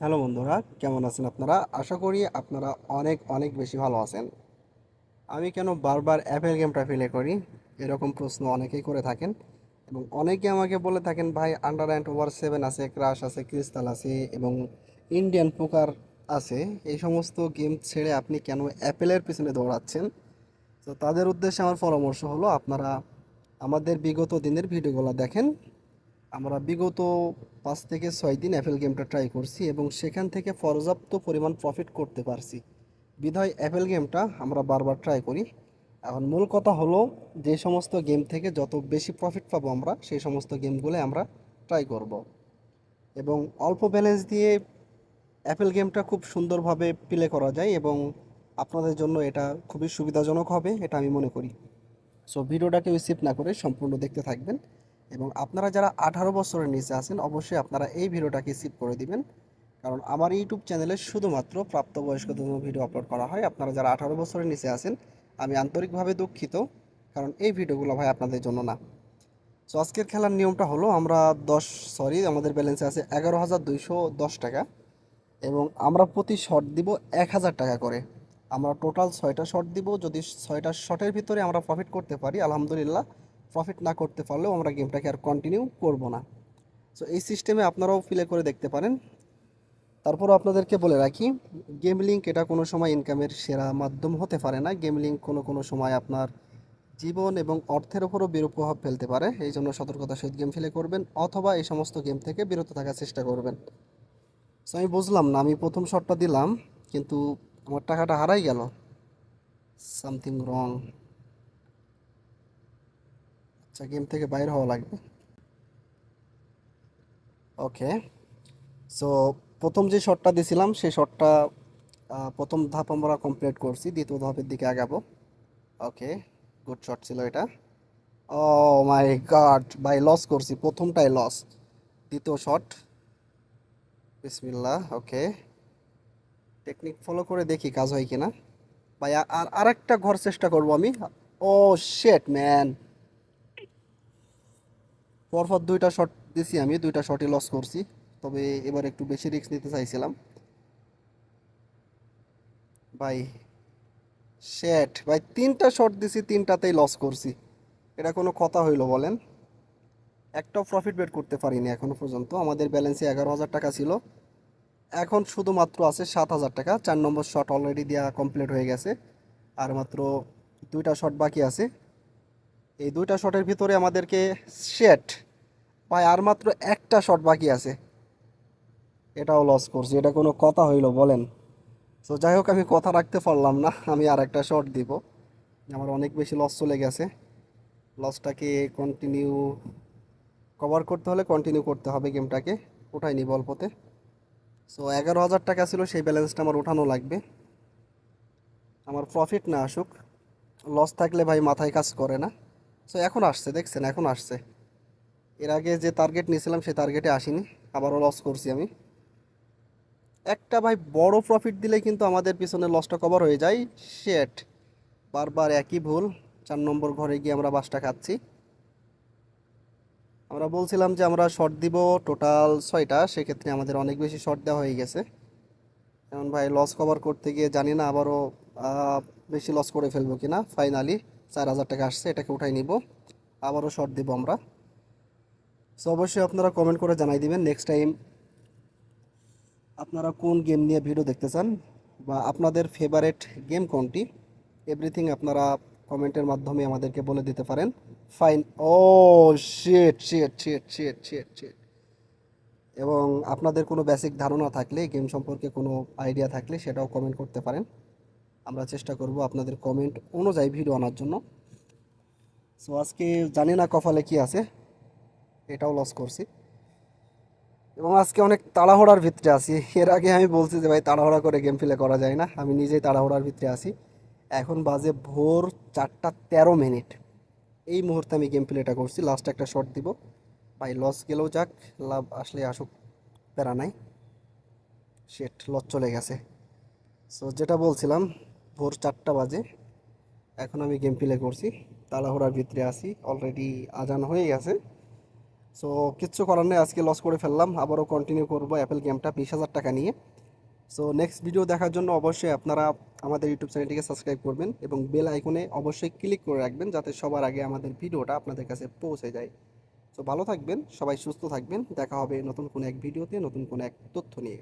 Hello বন্ধুরা, কেমন আছেন আপনারা? আশা করি আপনারা অনেক অনেক বেশি ভালো আছেন। আমি কেন বারবার অ্যাপেল গেমটা প্লে করি? এরকম প্রশ্ন অনেকেই করে থাকেন এবং অনেকে আমাকে বলে থাকেন, ভাই আন্ডার অ্যান্ড ওভার সেভেন আছে ক্রাশ আছে ক্রিস্টাল আছে এবং ইন্ডিয়ান পোকার আছে। এই সমস্ত গেম ছেড়ে আপনি কেন অ্যাপেলের পিছনে দৌড়াচ্ছেন? তো তাদের উদ্দেশ্যে আমার পরামর্শ হলো, আপনারা আমাদের বিগত দিনের ভিডিওগুলো দেখেন। আমরা বিগত পাঁচ থেকে ছয় দিন অ্যাপেল গেমটা ট্রাই করছি এবং সেখান থেকে পর্যাপ্ত পরিমাণ প্রফিট করতে পারছি। বিধায় অ্যাপেল গেমটা আমরা বারবার ট্রাই করি। এখন মূল কথা হলো, যে সমস্ত গেম থেকে যত বেশি প্রফিট পাবো আমরা, সেই সমস্ত গেমগুলো আমরা ট্রাই করব। এবং অল্প ব্যালেন্স দিয়ে অ্যাপেল গেমটা খুব সুন্দরভাবে প্লে করা যায় এবং আপনাদের জন্য এটা খুবই সুবিধাজনক হবে, এটা আমি মনে করি। সো ভিডিওটাকে স্কিপ না করে সম্পূর্ণ দেখতে থাকবেন। এবং আপনারা যারা আঠারো বছরের নিচে আছেন, অবশ্যই আপনারা এই ভিডিওটাকে স্কিপ করে দিবেন। কারণ আমার ইউটিউব চ্যানেলে শুধুমাত্র প্রাপ্তবয়স্কদের ভিডিও আপলোড করা হয়। আপনারা যারা আঠারো বছরের নিচে আছেন, আমি আন্তরিকভাবে দুঃখিত, কারণ এই ভিডিওগুলো ভাই আপনাদের জন্য না। সো আজকের খেলার নিয়মটা হলো, আমরা দশ সরি আমাদের ব্যালেন্সে আছে এগারো হাজার দুইশো দশ টাকা এবং আমরা প্রতি শট দিব এক হাজার টাকা করে। আমরা টোটাল ছয়টা শট দিব। যদি ছয়টা শটের ভিতরে আমরা প্রফিট করতে পারি, আলহামদুলিল্লাহ প্রফিট না করতে পারলেও আমরা গেমটাকে আর কন্টিনিউ করব না। সো এই সিস্টেমে আপনারাও প্লে করে দেখতে পারেন। তারপরও আপনাদেরকে বলে রাখি গেম লিঙ্ক এটা কোনো সময় ইনকামের সেরা মাধ্যম হতে পারে না। গেম লিঙ্ক কোনো কোনো সময় আপনার জীবন এবং অর্থের উপরও বিরূপ প্রভাব ফেলতে পারে। এই জন্য সতর্কতার সহিত গেম ফেলে করবেন অথবা এই সমস্ত গেম থেকে বিরত থাকার চেষ্টা করবেন। সো আমি বুঝলাম না, আমি প্রথম শটটা দিলাম, কিন্তু আমার টাকাটা হারাই গেল। সামথিং রং আচ্ছা গেম থেকে বাইর হওয়া লাগবে। ওকে সো প্রথম যে শটটা দিছিলাম, সেই শটটা প্রথম ধাপ আমরা কমপ্লিট করছি, দ্বিতীয় ধাপের দিকে আগাবো। ওকে গুড শট ছিল এটা। ও মাই গড বাই লস করছি, প্রথমটাই লস দ্বিতীয় শট বিসমিল্লাহ ওকে টেকনিক ফলো করে দেখি কাজ হয় কিনা। ভাই, আর আরেকটা ঘর চেষ্টা করব আমি। ও শেট ম্যান পরপর দুইটা শট দিছি আমি, দুইটা শটই লস করছি। তবে এবার একটু বেশি রিস্ক নিতে চাইছিলাম। ভাই শেট ভাই, তিনটা শট দিছি, তিনটাতেই লস করছি। এটা কোনো কথা হইল, বলেন। একটাও প্রফিট বের করতে পারিনি এখনও পর্যন্ত। আমাদের ব্যালেন্সে এগারো হাজার টাকা ছিল। এখন শুধুমাত্র আছে সাত হাজার টাকা। চার নম্বর শট অলরেডি দেওয়া কমপ্লিট হয়ে গেছে। আর মাত্র দুইটা শট বাকি আছে। এই দুইটা শটের ভিতরে আমাদেরকে শেট ভাই আর মাত্র একটা শট বাকি আছে। এটাও লস করছি, এটা কোনো কথা হইল, বলেন। তো যাই হোক, আমি কথা রাখতে পারলাম না, আমি আর একটা শট দিব। আমার অনেক বেশি লস চলে গেছে। লসটাকে কন্টিনিউ কভার করতে হলে কন্টিনিউ করতে হবে গেমটাকে উঠাই নিব সো এগারো হাজার টাকা ছিল, সেই ব্যালেন্সটা আমার উঠানো লাগবে। আমার প্রফিট না আসুক লস থাকলে ভাই মাথায় কাজ করে না। সো এখন আসছে, দেখছেন, এখন আসছে। এর আগে যে টার্গেট নিয়েছিলাম, সেই টার্গেটে আসিনি। আবারও লস করছি আমি। একটা ভাই বড় প্রফিট দিলে কিন্তু আমাদের পিছনে লসটা কভার হয়ে যায়। শেট বারবার একই ভুল। চার নম্বর ঘরে গিয়ে আমরা বাসটা খাচ্ছি। আমরা বলছিলাম যে আমরা শর্ট দিব টোটাল ছয়টা। সেক্ষেত্রে আমাদের অনেক বেশি শর্ট দেওয়া হয়ে গেছে। যেমন ভাই লস কভার করতে গিয়ে জানি না আবারও বেশি লস করে ফেলব কিনা। ফাইনালি চার হাজার টাকা আসছে, এটাকে উঠাই নিব। আবারও শর্ট দিব আমরা। সো অবশ্যই আপনারা কমেন্ট করে জানাই দিবেন নেক্সট টাইম আপনারা কোন গেম নিয়ে ভিডিও দেখতে চান বা আপনাদের ফেভারেট গেম কোনটি এভরিথিং আপনারা কমেন্টের মাধ্যমে আমাদেরকে বলে দিতে পারেন। ফাইন ও sheet sheet sheet sheet sheet sheet এবং আপনাদের কোনো বেসিক ধারণা থাকলে গেম সম্পর্কে কোনো আইডিয়া থাকলে সেটাও কমেন্ট করতে পারেন। আমরা চেষ্টা করব আপনাদের কমেন্ট অনুযায়ী ভিডিও আনার জন্য। সো আজকে জানি না কপালে কি আছে। এটাও লস করছি। এবং আজকে অনেক তাড়াহুড়ার ভিতরে আছি। এর আগে আমি বলছি যে, ভাই, তাড়াহুড়া করে গেম প্লে করা যায় না। আমি নিজেই তাড়াহুড়ার ভিতরে আছি। এখন বাজে ভোর চারটা তেরো মিনিট। এই মুহূর্তে আমি গেম প্লেটা করছি। লাস্ট একটা শট দিব। ভাই লস গেলেও যাক, লাভ আসলে আসুক, প্যারা নাই। শেট লস চলে গেছে। সো যেটা বলছিলাম, ভোর চারটা বাজে। এখন আমি গেম প্লে করছি। তাড়াহুড়ার ভিতরে আছি। অলরেডি আজান হয়ে গেছে। সো কিচ্ছু করার নেই, আজকে লস করে ফেললাম, আবারও কন্টিনিউ করব অ্যাপেল গেমটা বিশ হাজার টাকা নিয়ে। সো নেক্সট ভিডিও দেখার জন্য অবশ্যই আপনারা আমাদের ইউটিউব চ্যানেলটিকে সাবস্ক্রাইব করবেন এবং বেল আইকনে অবশ্যই ক্লিক করে রাখবেন যাতে সবার আগে আমাদের ভিডিওটা আপনাদের কাছে পৌঁছে যায়। সো ভালো থাকবেন, সবাই সুস্থ থাকবেন, দেখা হবে নতুন কোনো এক ভিডিওতে নতুন কোনো এক তথ্য নিয়ে।